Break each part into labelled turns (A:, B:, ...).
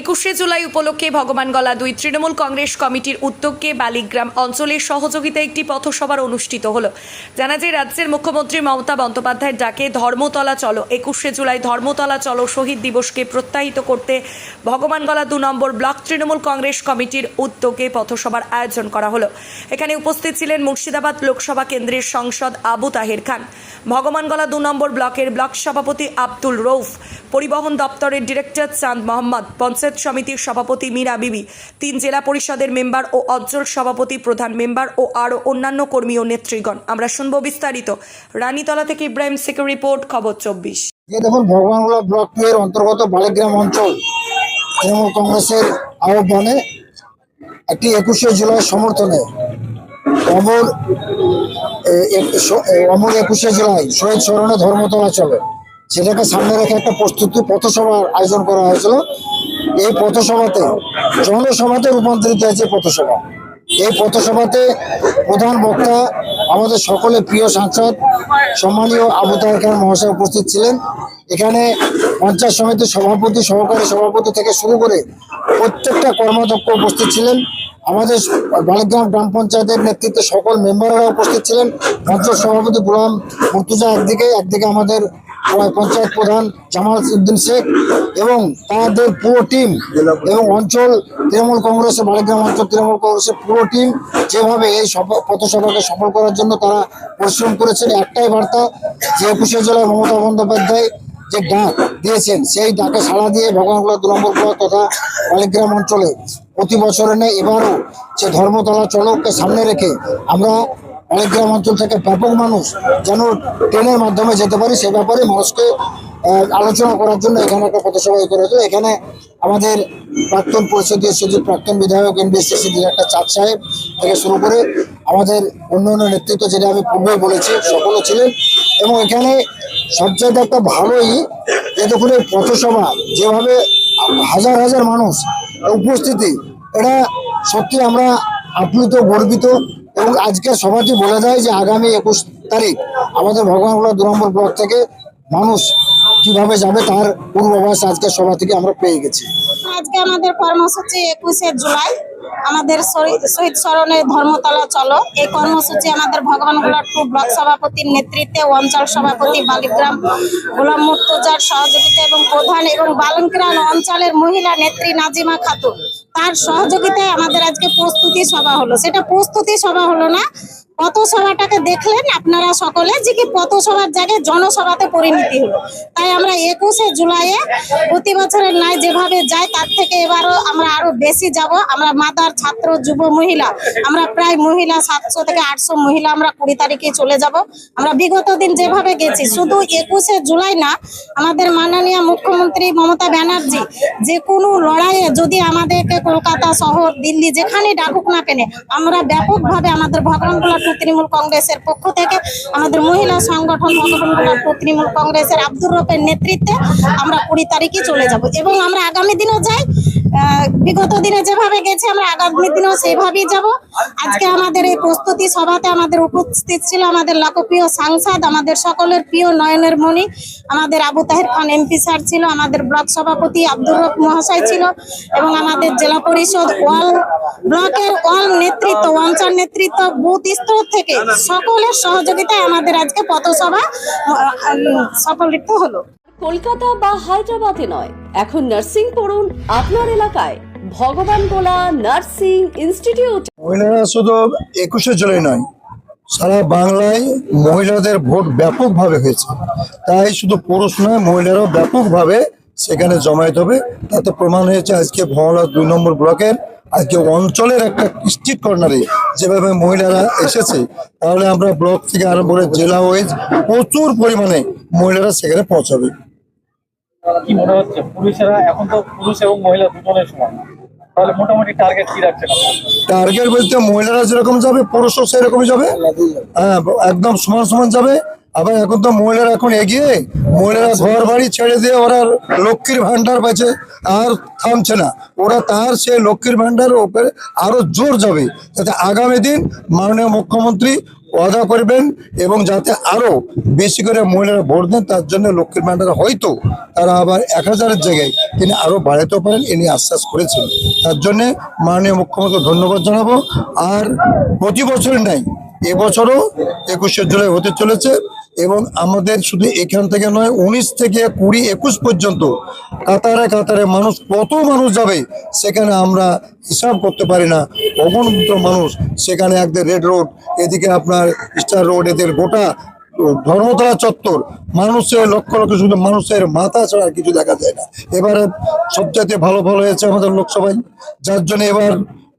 A: একুশে জুলাই উপলক্ষে ভগবানগলা দুই তৃণমূল কংগ্রেস কমিটির উদ্যোগে বালিগ্রাম অঞ্চলের সহযোগিতায় একটি পথসভার অনুষ্ঠিত হলো। জানা যায়, রাজ্যের মুখ্যমন্ত্রী মমতা বন্দ্যোপাধ্যায়ের ডাকে ধর্মতলা চলো। একুশে জুলাই ধর্মতলা চলো শহীদ দিবসকে প্রত্যাহিত করতে ভগবানগলা দু নম্বর ব্লক তৃণমূল কংগ্রেস কমিটির উদ্যোগে পথসভার আয়োজন করা হলো। এখানে উপস্থিত ছিলেন মুর্শিদাবাদ লোকসভা কেন্দ্রের সংসদ আবু তাহের খান ভগবানগলা দু নম্বর ব্লকের ব্লক সভাপতি আব্দুল রৌফ পরিবহন দপ্তরের ডিরেক্টর চাঁদ মোহাম্মদ, পঞ্চায়েত সমিতির সভাপতি মীরা বিবি, তিন জেলা পরিষদের মেম্বার ও অঞ্চল সভাপতি প্রধান মেম্বার ও আরও অন্যান্য কর্মী ও নেত্রীগণ আমরা শুনব বিস্তারিত। রানীতলা থেকে ইব্রাহিম শেখের রিপোর্ট, খবর চব্বিশ।
B: দেখুন, ভগবানগোলা ব্লকের অন্তর্গত বালিগ্রাম অঞ্চল, তৃণমূল কংগ্রেসের আহ্বানে একটি একুশে জুলাই সমর্থনে অমর অমর একুশে জুলাই শহীদ স্মরণে ধর্মতলা চলে। সেটাকে সামনে রেখে একটা প্রস্তুতি পথসভার আয়োজন করা হয়েছিল। এই পথসভাতে জনসভাতে রূপান্তরিত হয়েছে পথসভা। এই পথসভাতে প্রধান বক্তা আমাদের সকলের প্রিয় সাংসদ, সম্মানীয় আবু তাহের খান মহাশয় উপস্থিত ছিলেন। এখানে পঞ্চায়েত সমিতির সভাপতি, সহকারী সভাপতি থেকে শুরু করে প্রত্যেকটা কর্মাধ্যক্ষ উপস্থিত ছিলেন। আমাদের বালিগ্রাম গ্রাম পঞ্চায়েতের নেতৃত্বে সকল মেম্বাররা উপস্থিত ছিলেন। অঞ্চল সভাপতি গোলাম মুর্তুজা একদিকে একদিকে আমাদের পঞ্চায়েত প্রধান জামাল উদ্দিন শেখ এবং তাদের পুরো টিম এবং অঞ্চল তৃণমূল কংগ্রেসের বালিগ্রাম অঞ্চল তৃণমূল কংগ্রেসের পুরো টিম যেভাবে এই সভা পথসভাকে সফল করার জন্য তারা পরিশ্রম করেছেন। একটাই বার্তা, যে একুশে জেলায় মমতা বন্দ্যোপাধ্যায় যে ডাক দিয়েছেন, সেই ডাকে সাড়া দিয়ে ভগবানগোলা দু নম্বর তথা বালিগ্রাম অঞ্চলে প্রতি বছরে নেই এবারও যে ধর্মতলা চলককে সামনে রেখে আমরা বালিগ্রাম অঞ্চল থেকে ব্যাপক মানুষ যেন ট্রেনের মাধ্যমে যেতে পারি, সে ব্যাপারে মানুষকে আলোচনা করার জন্য এখানে একটা পথসভা করা এখানে আমাদের প্রাক্তন পরিষদীয় সচিব, প্রাক্তন বিধায়ক এনবিএসসি ডিরেক্টর চাঁদ সাহেব থেকে শুরু করে আমাদের অন্য অন্য নেতৃত্ব, যেটা আমি পূর্বে বলেছি, সকলে ছিলেন। এবং এখানে সবচেয়ে একটা ভালোই এতক্ষণ এই পথসভা, যেভাবে হাজার হাজার মানুষ উপস্থিতি, এটা সত্যি আমরা আপ্লুত, গর্বিত। এবং আজকের সভাটি বলে দেয় যে আগামী একুশ তারিখ আমাদের ভগবানগোলা দু নম্বর ব্লক থেকে মানুষ কীভাবে যাবে তার পূর্বাভাস আজকের সভা থেকে আমরা পেয়ে গেছি।
C: আজকে আমাদের কর্মসূচি একুশে জুলাই। আমাদের শহীদ স্মরণে ধর্মতলা চলো। এই কর্মসূচি আমাদের ভগবানগোলা টু ব্লক সভাপতির নেতৃত্বে অঞ্চল সভাপতি বালিগ্রাম গোলাম মুর্তজার সহযোগিতা এবং প্রধান এবং বালনগ্রাম অঞ্চলের মহিলা নেত্রী নাজিমা খাতুন। তার সহযোগিতায় আমাদের আজকে প্রস্তুতি সভা হলো। সেটা প্রস্তুতি সভা হলো না পথসভাটাকে দেখলেন আপনারা সকলে যে কি পথসভার জায়গায় জনসভাতে পরিণতি হলো। তাই আমরা একুশে জুলাইয়ে প্রতি বছরের নাই যেভাবে যাই তার থেকে এবারও আমরা আরও বেশি যাব। আমরা মাদার ছাত্র, যুব মহিলা, আমরা প্রায় মহিলা সাতশো থেকে আটশো মহিলা আমরা কুড়ি তারিখে চলে যাব। আমরা বিগত দিন যেভাবে গেছি, শুধু একুশে জুলাই না, আমাদের মাননীয় মুখ্যমন্ত্রী মমতা ব্যানার্জি যে কোনো লড়াইয়ে যদি আমাদেরকে কলকাতা শহর, দিল্লি যেখানে ডাকুক না কেনে, আমরা ব্যাপকভাবে আমাদের ভগবানগোলা তৃণমূল কংগ্রেসের পক্ষ থেকে আমাদের মহিলা সংগঠন তৃণমূল কংগ্রেসের আব্দুর রফের নেতৃত্বে আমরা কুড়ি তারিখে চলে যাব। এবং আমরা আগামী দিনও যাই বিগত দিনে যেভাবে গেছে, আমরা আগামী দিনেও সেইভাবেই যাব। আজকে আমাদের এই প্রস্তুতি সভাতে আমাদের উপস্থিত ছিল আমাদের লোকপ্রিয় সাংসদ, আমাদের সকলের প্রিয় নয়নের মণি, আমাদের আবু তাহের খান এমপি স্যার ছিল, আমাদের ব্লক সভাপতি আব্দুর রফ মহাশয় ছিল, এবং আমাদের জেলা পরিষদ ওয়াল ব্লকের ওয়াল নেতৃত্ব অঞ্চল নেতৃত্ব, বুথ স্তর থেকে সকলের সহযোগিতায় আমাদের আজকে পথসভা সফলিত হলো।
D: কলকাতা বা হায়দ্রাবাদে নয়। এখন নার্সিং পড়ুন আপনার এলাকায়। ভগবান গোলা নার্সিং ইনস্টিটিউট।
B: মহিলারা শুধু একুশে জুলাই নয়, সারা বাংলায় মহিলাদের ভোট ব্যাপকভাবে হয়েছে। তাই শুধু পুরুষ নয়, মহিলারাও ব্যাপকভাবে সেখানে জমায়েত হবে। তাতে প্রমাণ হয়েছে আজকে ভমলা দুই নম্বর ব্লকের, আজকে অঞ্চলের একটা স্ট্রিট কর্নারে যেভাবে মহিলারা এসেছে, তাহলে আমরা ব্লক থেকে আরম্ভ করে জেলা ওয়াইজ প্রচুর পরিমাণে মহিলারা সেখানে পৌঁছাবে।
E: কি মনে হচ্ছে? এখন তো পুরুষ এবং মহিলা দুজনের সমান। তাহলে মোটামুটি টার্গেট কি
B: টার্গেট বলতে মহিলারা যেরকম যাবে, পুরুষও যাবে। হ্যাঁ একদম সমান সমান যাবে। আবার এখন তো মহিলারা এখন এগিয়ে, মহিলারা ঘর বাড়ি ছেড়ে দিয়ে ওরা লক্ষ্মীর ভান্ডার পাচ্ছে আর থামছে না। ওরা তার সে লক্ষ্মীর ভান্ডার ওপরে আরও জোর যাবে। যাতে আগামী দিন মাননীয় মুখ্যমন্ত্রী
F: ওয়াদা করবেন এবং যাতে আরও বেশি করে মহিলারা ভোট দেন, তার জন্য লক্ষ্মীর ভান্ডার হয়তো তারা আবার এক হাজারের জায়গায় তিনি আরও বাড়াতেও পারেন ইনি আশ্বাস করেছেন। তার জন্য মাননীয় মুখ্যমন্ত্রী ধন্যবাদ জানাব। আর প্রতি বছর নাই, এবছরও একুশে জুলাই হতে চলেছে এবং আমাদের শুধু এখান থেকে নয়, উনিশ থেকে কুড়ি, একুশ পর্যন্ত কাতারে কাতারে মানুষ, কত মানুষ যাবে, সেখানে আমরা হিসাব করতে পারি না। অগণিত মানুষ, সেখানে একদের রেড রোড, এদিকে আপনার স্টার রোড, এদের গোটা ধর্মতলা চত্বর। মানুষের লক্ষ লক্ষ শুধু মানুষের মাথা ছাড়া কিছু দেখা যায় না। এবারে সবচাইতে ভালো ভালো হয়েছে আমাদের লোকসভায়। যার জন্য এবার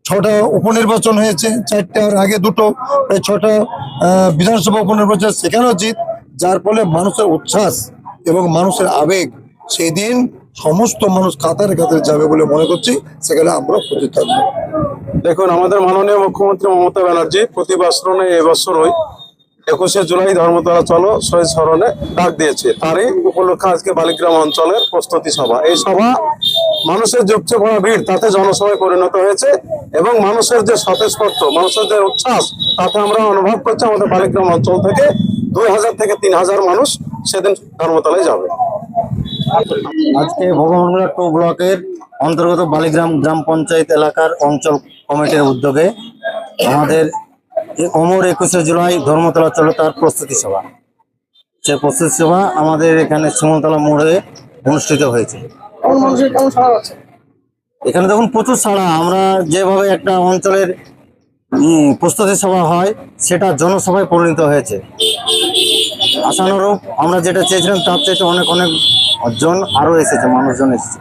F: ছটা উপনির্বাচন হয়েছে, চারটার আগে দুটো, প্রায় ছটা বিধানসভা উপনির্বাচন সেখানেও জিত। যার ফলে মানুষের উচ্ছ্বাস এবং মানুষের আবেগ সেই দিন সমস্ত মানুষ কাতারে কাতারে যাবে বলে মনে করছি, সেখানে আমরা উপস্থিত থাকব।
G: দেখুন, আমাদের মাননীয় মুখ্যমন্ত্রী মমতা ব্যানার্জি প্রতি বছরনে এবছরই একুশে জুলাই ধর্মতলা চলো, শহীদ স্মরণে ডাক দিয়েছে। তারই উপলক্ষে আজকে বালিগ্রাম অঞ্চলের প্রস্তুতি সভা। এই সভা মানুষের যুগছে পড়া ভিড়, তাতে জনসভায় পরিণত হয়েছে এবং মানুষের যে স্বতঃস্ফূর্ত, মানুষের যে উচ্ছ্বাস, তাতে আমরা অনুভব করছি আমাদের বালিগ্রাম অঞ্চল থেকে দুই হাজার থেকে তিন হাজার মানুষ সেদিন ধর্মতলায় যাবে।
H: আজকে ভগবানগোলা টু ব্লকের অন্তর্গত বালিগ্রাম গ্রাম পঞ্চায়েত এলাকার অঞ্চল কমিটির উদ্যোগে আমাদের অমর একুশে জুলাই ধর্মতলা চলো তার প্রস্তুতি সভা। সে প্রস্তুতি সভা আমাদের এখানে শিমলতলা মোড়ে অনুষ্ঠিত হয়েছে। এখানে দেখুন প্রচুর সাড়া। আমরা যেভাবে একটা অঞ্চলের প্রস্তুতি সভা হয় সেটা জনসভায় পরিণত হয়েছে। আশানুরূপ আমরা যেটা চেয়েছিলাম তার চাইতে অনেক অনেক জন আরও এসেছে মানুষজন এসেছে।